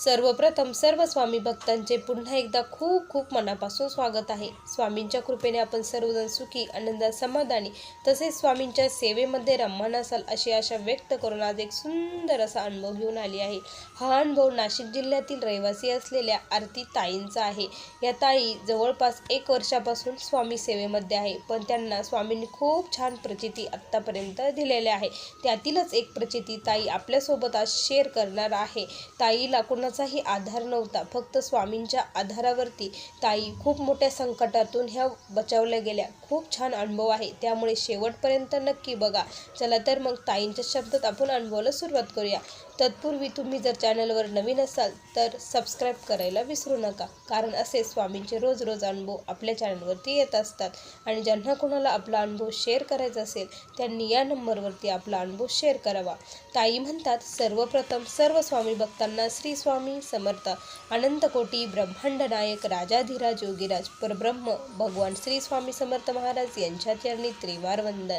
सर्वप्रथम सर्व स्वामी भक्तांचे पुन्हा एकदा खूप खूप मनापासून स्वागत आहे. स्वामींच्या कृपेने आपण सर्वजण सुखी आनंदात समाधानी तसेच स्वामींच्या सेवेमध्ये रममान असाल अशी आशा व्यक्त करून आज एक सुंदर असा अनुभव घेऊन आली आहे. हा अनुभव नाशिक जिल्ह्यातील रहिवासी असलेल्या आरती ताईंचा आहे. या ताई जवळपास एक वर्षापासून स्वामी सेवेमध्ये आहे पण त्यांना स्वामींनी खूप छान प्रचिती आत्तापर्यंत दिलेल्या आहे. त्यातीलच एक प्रचिती ताई आपल्यासोबत आज शेअर करणार आहे. ताईला कुणाचाही आधार नव्हता. फक्त स्वामींच्या आधारावरती ताई खूप मोठ्या संकटातून ह्या बचावल्या गेल्या. खूप छान अनुभव आहे. त्यामुळे शेवटपर्यंत नक्की बघा. चला तर मग ताईंच्या शब्दात आपण अनुभवाला सुरुवात करूया. तत्पूर्वी तुम्ही जर चॅनलवर नवीन असाल तर सबस्क्राईब करायला विसरू नका. कारण असे स्वामींचे रोज रोज अनुभव आपल्या चॅनलवरती येत असतात. आणि ज्यांना कोणाला आपला अनुभव शेअर करायचा असेल त्यांनी या नंबरवरती आपला अनुभव शेअर करावा. ताई म्हणतात सर्वप्रथम सर्व स्वामी भक्तांना श्री स्वामी समर्थ अनंतकोटी ब्रह्मांड नायक राजाधिराज योगीराज परब्रह्म भगवान श्री स्वामी समर्थ महाराज यांच्या चरणी त्रिवार वंदन.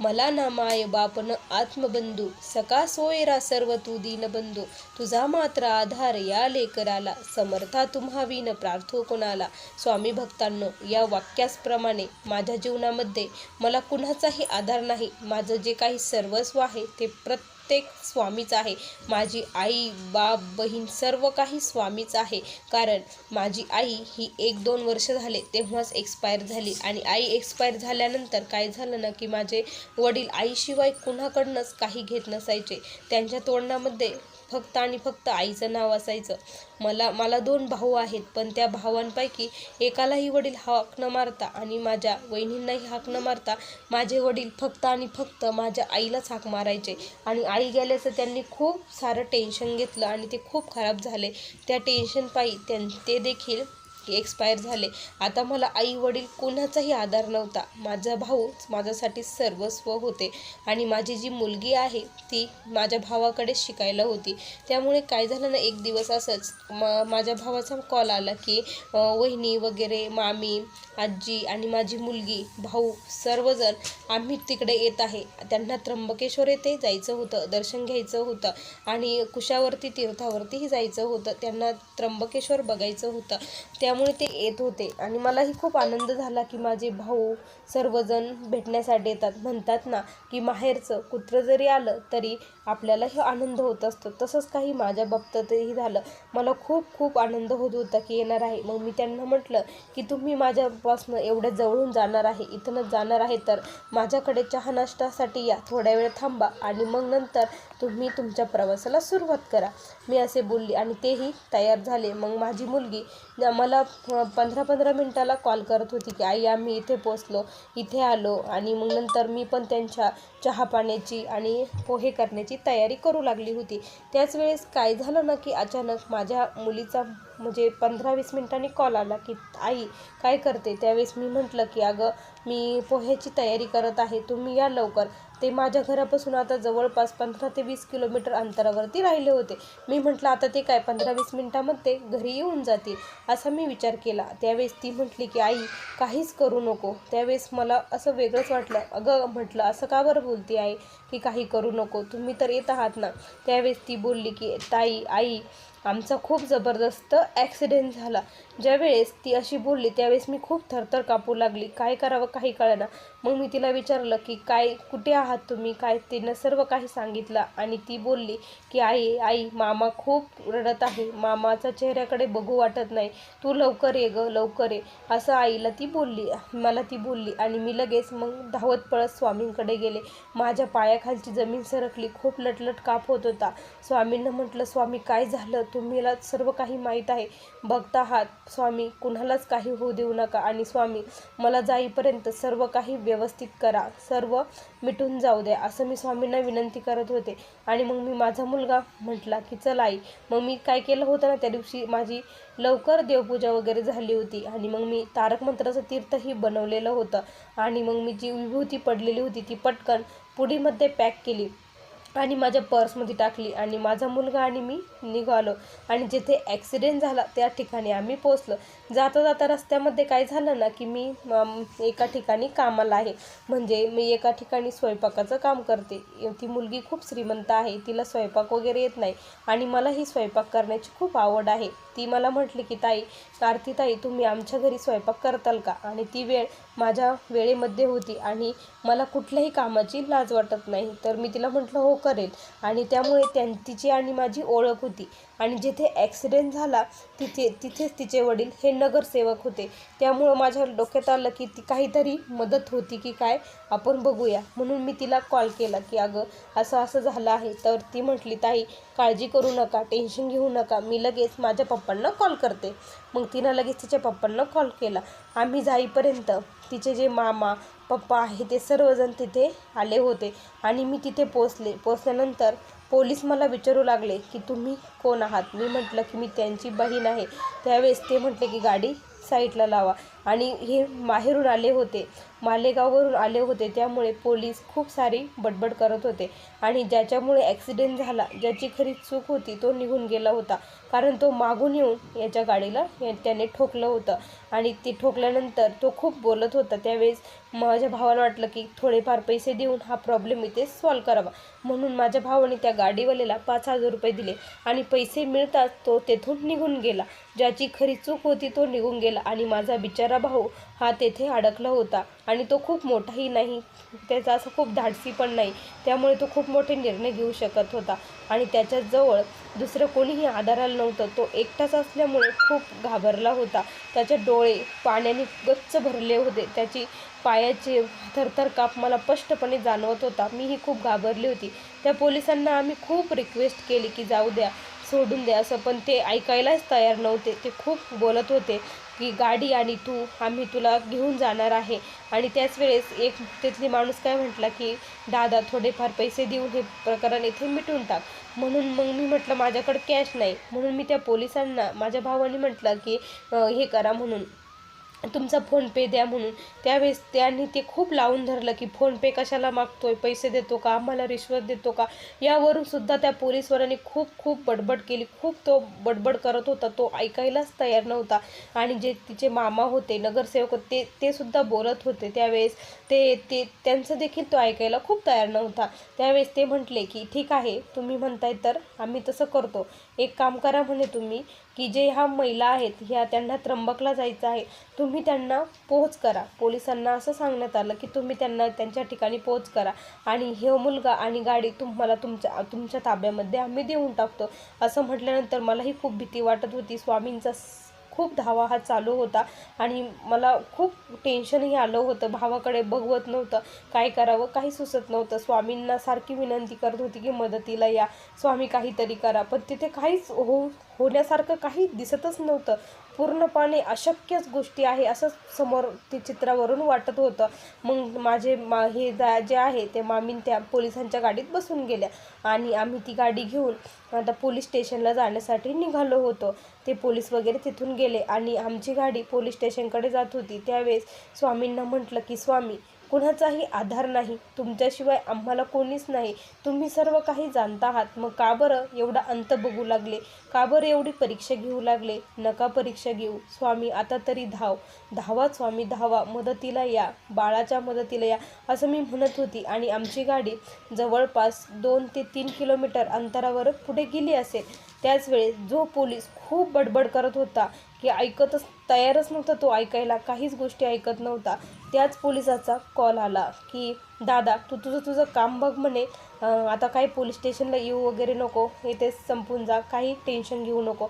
मला ना माय बापन आत्मबंधू सका सोयरा सर्व तू दीनबंधू. तुझा मात्र आधार या लेकराला समर्था तुम्हा विन प्रार्थो कोणाला. स्वामी भक्तांनो या वाक्यासप्रमाणे माझ्या जीवनामध्ये मला कुणाचाही आधार नाही. माझं जे काही सर्वस्व आहे ते प्रत्येक प्रत्येक स्वामीच आहे. माझी आई बाप बहीण सर्व काही स्वामीच आहे. कारण माझी आई ही एक दोन वर्ष झाले तेव्हाच एक्सपायर झाली आणि आई एक्सपायर झाल्यानंतर काय झालं ना की माझे वडील आईशिवाय कुणाकडनंच काही घेत नसायचे. त्यांच्या तोंडामध्ये फक्त आणि फक्त आईचं नाव असायचं. मला मला दोन भाऊ आहेत पण त्या भावांपैकी एकालाही वडील हाक न मारता आणि माझ्या वहिनींनाही हाक न मारता माझे वडील फक्त आणि फक्त माझ्या आईलाच हाक मारायचे. आणि आई गेल्याचं त्यांनी खूप सारं टेन्शन घेतलं आणि ते खूप खराब झाले. त्या टेन्शनपायी त्यां ते देखील एक्सपायर झाले. आता मला आई वडील कोणाचाही आधार नव्हता. माझा भाऊच माझ्यासाठी सर्वस्व होते आणि माझी जी मुलगी आहे ती माझ्या भावाकडे शिकायला होती. त्यामुळे काय झालं ना एक दिवस असंच मा माझ्या भावाचा कॉल आला की वहिनी वगैरे मामी आजी आणि माझी मुलगी भाऊ सर्वजण आम्ही तिकडे येत आहे. त्यांना त्र्यंबकेश्वर येथे जायचं होतं दर्शन घ्यायचं होतं आणि कुशावरती तीर्थावरतीही जायचं होतं. त्यांना त्र्यंबकेश्वर बघायचं होतं. त्या त्यामुळे ते येत होते. आणि मलाही खूप आनंद झाला की माझे भाऊ सर्वजण भेटण्यासाठी येतात. म्हणतात ना की माहेरचं कुत्रं जरी आलं तरी आपल्याला हे आनंद होत असतो. तसंच काही माझ्या बाबतीतही झालं. मला खूप खूप आनंद होत होता की येणार आहे. मग मी त्यांना म्हटलं की तुम्ही माझ्यापासून एवढ्या जवळून जाणार आहे इथूनच जाणार आहे तर माझ्याकडे चहा नाश्त्यासाठी या. थोड्या वेळ थांबा आणि मग नंतर तुम्ही तुमच्या प्रवासाला सुरुवात करा. मी असे बोलली आणि तेही तयार झाले. मग माझी मुलगी मला पंधरा पंधरा मिनटाला कॉल करत होती की आई आम्ही इथे पोचलो इथे आलो. आणि मग नंतर मी पण त्यांच्या चहा पाण्याची आणि पोहे करण्याची तयारी करू लागली होती. त्याच वेळेस काय झालं ना की अचानक माझ्या मुलीचा म्हणजे पंधरा वीस मिनिटांनी कॉल आला की आई काय करते? त्यावेळेस मी म्हटलं की अगं मी पोह्याची तयारी करत आहे तुम्ही या लवकर. ते माझ्या घरापासून आता जवळपास पंधरा ते वीस किलोमीटर अंतरावरती राहिले होते. मी म्हटलं आता ते काय पंधरा वीस मिनटामध्ये घरी येऊन जातील? असा मी विचार केला. त्यावेळेस ती म्हटली की आई काहीच करू नको. त्यावेळेस मला असं वेगळंच वाटलं. अगं म्हटलं असं का बरं बोलती आहे की काही करू नको? तुम्ही तर येत आहात ना. त्यावेळेस ती बोलली की ताई आई आमचा खूप जबरदस्त ॲक्सिडेंट झाला. ज्यावेळेस ती अशी बोलली त्यावेळेस मी खूप थरथर कापू लागली. काय करावं काही कळेना. मग मी तिला विचारलं की काय कुठे आहात तुम्ही? काय? तिनं सर्व काही सांगितलं आणि ती बोलली की आई आई मामा खूप रडत आहे. मामाचा चेहऱ्याकडे बघू वाटत नाही. तू लवकर ये ग लवकर ये. असं आईला ती बोलली मला ती बोलली आणि मी लगेच मग धावत पळत स्वामींकडे गेले. माझ्या पायाखालची जमीन सरकली. खूप लटलट काप होत होता. स्वामींना म्हटलं स्वामी काय झालं? तुम्हीला सर्व काही माहीत आहे. बघता आहात स्वामी कुणालाच काही होऊ देऊ नका आणि स्वामी मला जाईपर्यंत सर्व काही व्यवस्थित करा. सर्व मिटून जाऊ द्या असं मी स्वामींना विनंती करत होते. आणि मग मी माझा मुलगा म्हटला की चल आई. मग मी काय केलं होतं ना त्या दिवशी माझी लवकर देवपूजा वगैरे झाली होती. आणि मग मी तारक मंत्राचं तीर्थही बनवलेलं होतं. आणि मग मी जी विभूती पडलेली होती ती पटकन पुडीमध्ये पॅक केली. आणि माझ्या पर्समध्ये टाकली आणि माझा मुलगा आणि मी निघालो. आणि जिथे ॲक्सिडेंट झाला त्या ठिकाणी आम्ही पोचलो जाता जाता रस्त्यामध्ये काय झालं ना की मी एका ठिकाणी कामाला आहे. म्हणजे मी एका ठिकाणी स्वयंपाकाचं काम करते. ती मुलगी खूप श्रीमंत आहे तिला स्वयंपाक वगैरे येत नाही. आणि मलाही स्वयंपाक करण्याची खूप आवड आहे. ती मला म्हटली की ताई आरती ताई तुम्ही आमच्या घरी स्वयंपाक करताल का? आणि ती वेळ माझ्या वेळेमध्ये होती आणि मला कुठल्याही कामाची लाज वाटत नाही. तर मी तिला म्हटलं हो करेल. आणि त्यामुळे त्यां तिची आणि माझी ओळख होती. आणि जिथे ॲक्सिडेंट झाला तिथे तिथेच तिचे वडील हे नगरसेवक होते. त्यामुळं माझ्या डोक्यात आलं की ती काहीतरी मदत होती की काय आपण बघूया. म्हणून मी तिला कॉल केला की अगं असं असं झालं आहे. तर ती म्हटली ताई काळजी करू नका टेन्शन घेऊ नका. मी लगेच माझ्या पप्पांना कॉल करते. मग तिनं लगेच तिच्या पप्पांना कॉल केला. आम्ही जाईपर्यंत तिचे जे मामा पप्पा आहे ते सर्वजण तिथे आले होते. आणि मी तिथे पोचले. पोचल्यानंतर पोलीस मला विचारू लागले की तुम्ही कोण आहात? मी म्हटलं की मी त्यांची बहीण आहे. त्यावेळेस ते म्हटले की गाडी साईडला लावा. आणि हे माहेरून आले होते. मालेगाववरून आले होते. त्यामुळे पोलीस खूप सारी बडबड करत होते. आणि ज्याच्यामुळे ॲक्सिडेंट झाला ज्याची खरी चूक होती तो निघून गेला होता. कारण तो मागून येऊन याच्या गाडीला त्याने ठोकलं होतं. आणि ती ठोकल्यानंतर तो खूप बोलत होता. त्यावेळेस माझ्या भावाला वाटलं की थोडेफार पैसे देऊन हा प्रॉब्लेम इथे सॉल्व करावा. म्हणून माझ्या भावाने त्या गाडीवाल्याला पाच हजार रुपये दिले. आणि पैसे मिळताच तो तेथून निघून गेला. ज्याची खरी चूक होती तो निघून गेला आणि माझा बिचारा भाऊ हा तेथे अडकला होता आणि तो खूप मोठाही नाही. त्याचा असं खूप धाडसी पण नाही. त्यामुळे तो खूप मोठे निर्णय घेऊ शकत होता आणि त्याच्याजवळ दुसरं कोणीही आधाराला नव्हतं. तो एकटाच असल्यामुळे खूप घाबरला होता. त्याचे डोळे पाण्याने गच्च भरले होते. त्याची पायाचे थरथर काप मला स्पष्टपणे जाणवत होता. मीही खूप घाबरली होती. त्या पोलिसांना आम्ही खूप रिक्वेस्ट केली की जाऊ द्या. सोडून द्या असं. पण ते ऐकायलाच तयार नव्हते. ते खूप बोलत होते की गाडी आणि तू आम्ही तुला घेऊन जाणार आहे. आणि त्याच वेळेस एक तिथली माणूस काय म्हटला की दादा थोडेफार पैसे देऊन हे प्रकरण इथे मिटून टाक. म्हणून मग मी म्हटलं माझ्याकडे कॅश नाही. म्हणून मी त्या पोलिसांना माझ्या भावाने म्हटलं की हे करा. म्हणून तुमचा फोनपे द्या म्हणून. त्यावेळेस त्यांनी ते खूप लावून धरलं की फोनपे कशाला मागतोय? पैसे देतो का? आम्हाला रिश्वत देतो का? यावरून सुद्धा त्या पोलीसवरांनी खूप खूप बडबड केली. खूप तो बडबड करत होता. तो ऐकायलाच तयार नव्हता. आणि जे तिचे मामा होते नगरसेवक ते ते सुद्धा बोलत होते. त्यावेळेस ते ते त्यांचं देखील तो ऐकायला खूप तयार नव्हता. त्यावेळेस ते म्हटले की ठीक आहे तुम्ही म्हणताय तर आम्ही तसं करतो. एक काम करा म्हणे तुम्ही की जे ह्या महिला आहेत ह्या त्यांना त्र्यंबकला जायचं आहे तुम्ही त्यांना पोहोच करा. पोलिसांना असं सांगण्यात आलं की तुम्ही त्यांना त्यांच्या ठिकाणी पोहोच करा आणि हे मुलगा आणि गाडी तुम्हाला तुमच्या तुमच्या ताब्यामध्ये आम्ही देऊन टाकतो. असं म्हटल्यानंतर मलाही खूप भीती वाटत होती. स्वामींचा स- खूप धावा हा चालू होता आणि मला खूप टेन्शनही आलं होतं. भावाकडे बघवत नव्हतं काय करावं काही सुचत नव्हतं. स्वामींना सारखी विनंती करत होती की मदतीला या स्वामी काहीतरी करा. पण तिथे काहीच हो होण्यासारखं काही दिसतच नव्हतं. पूर्णपणे अशक्यच गोष्टी आहे असं समोर ते चित्रावरून वाटत होतं. मग माझे मा हे जा जे आहे ते मामीन त्या पोलिसांच्या गाडीत बसून गेल्या आणि आम्ही ती गाडी घेऊन आता पोलीस स्टेशनला जाण्यासाठी निघालो होतो. ते पोलीस वगैरे तिथून गेले आणि आमची गाडी पोलीस स्टेशनकडे जात होती. त्यावेळेस स्वामींना म्हटलं की स्वामी कुणाचाही आधार नाही तुमच्याशिवाय आम्हाला कोणीच नाही. तुम्ही सर्व काही जाणता आहात. मग का बरं एवढा अंत बघू लागले? का बरं एवढी परीक्षा घेऊ लागले? नका परीक्षा घेऊ. स्वामी आता तरी धाव. धावा स्वामी धावा. मदतीला या. बाळाच्या मदतीला या. असं मी म्हणत होती. आणि आमची गाडी जवळपास दोन ते तीन किलोमीटर अंतरावर पुढे गेली असेल. त्याच वेळेस जो पोलीस खूप बडबड करत होता की ऐकतच तयारच नव्हता तो ऐकायला काहीच गोष्टी ऐकत नव्हता. त्याच पोलिसाचा कॉल आला की दादा तू तुझं तुझं काम बघ म्हणे. आता काही पोलीस स्टेशनला येऊ वगैरे नको. येथे संपून जा. काही टेन्शन घेऊ नको.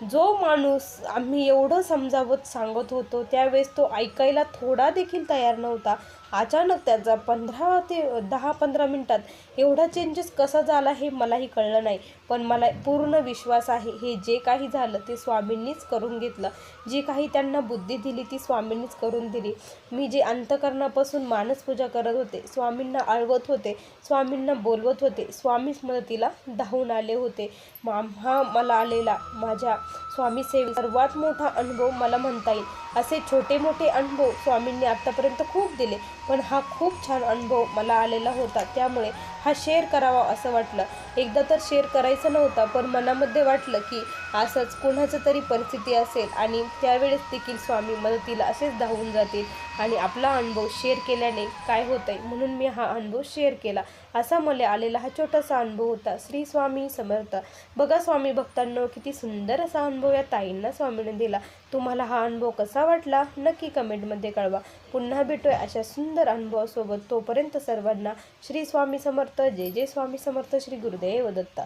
जो माणूस आम्ही एवढं समजावत सांगत होतो त्यावेळेस तो ऐकायला थोडा देखील तयार नव्हता. अचानक त्याचा पंधरा ते दहा पंधरा मिनटात एवढा चेंजेस कसा झाला हे मलाही कळलं नाही. पण मला पूर्ण विश्वास आहे. हे जे काही झालं ते स्वामींनीच करून घेतलं. जी काही त्यांना बुद्धी दिली ती स्वामींनीच करून दिली. मी जे अंतकरणापासून मानसपूजा करत होते स्वामींना आळवत होते स्वामींना बोलवत होते स्वामीच मदतीला धावून आले होते. मा हा मला आलेला. माझ्या स्वामी सेवे. सर्वात मोठा अनुभव मला म्हणता येईल. असे छोटे मोठे अनुभव स्वामींनी आत्तापर्यंत खूप दिले. पण हा खूप छान अनुभव मला आलेला होता. त्यामुळे हा शेअर करावा असं वाटलं. एकदा तर शेअर करायचं नव्हता पण मनामध्ये वाटलं की असंच कोणाचं तरी परिस्थिती असेल आणि त्यावेळेस देखील स्वामी मदतीला असेच धावून जातील आणि आपला अनुभव शेअर केल्याने काय होतंय? म्हणून मी हा अनुभव शेअर केला. असा मला आलेला हा छोटासा अनुभव होता. श्री स्वामी समर्थ. बघा स्वामी भक्तांनो किती सुंदर असा अनुभव या ताईंना स्वामीने दिला. तुम्हाला हा अनुभव कसा वाटला? नक्की कमेंटमध्ये कळवा. पुन्हा भेटूया अशा सुंदर अनुभवासोबत. तोपर्यंत सर्वांना श्री स्वामी समर्थ. जय जय स्वामी समर्थ. श्री गुरुदेव दत्ता.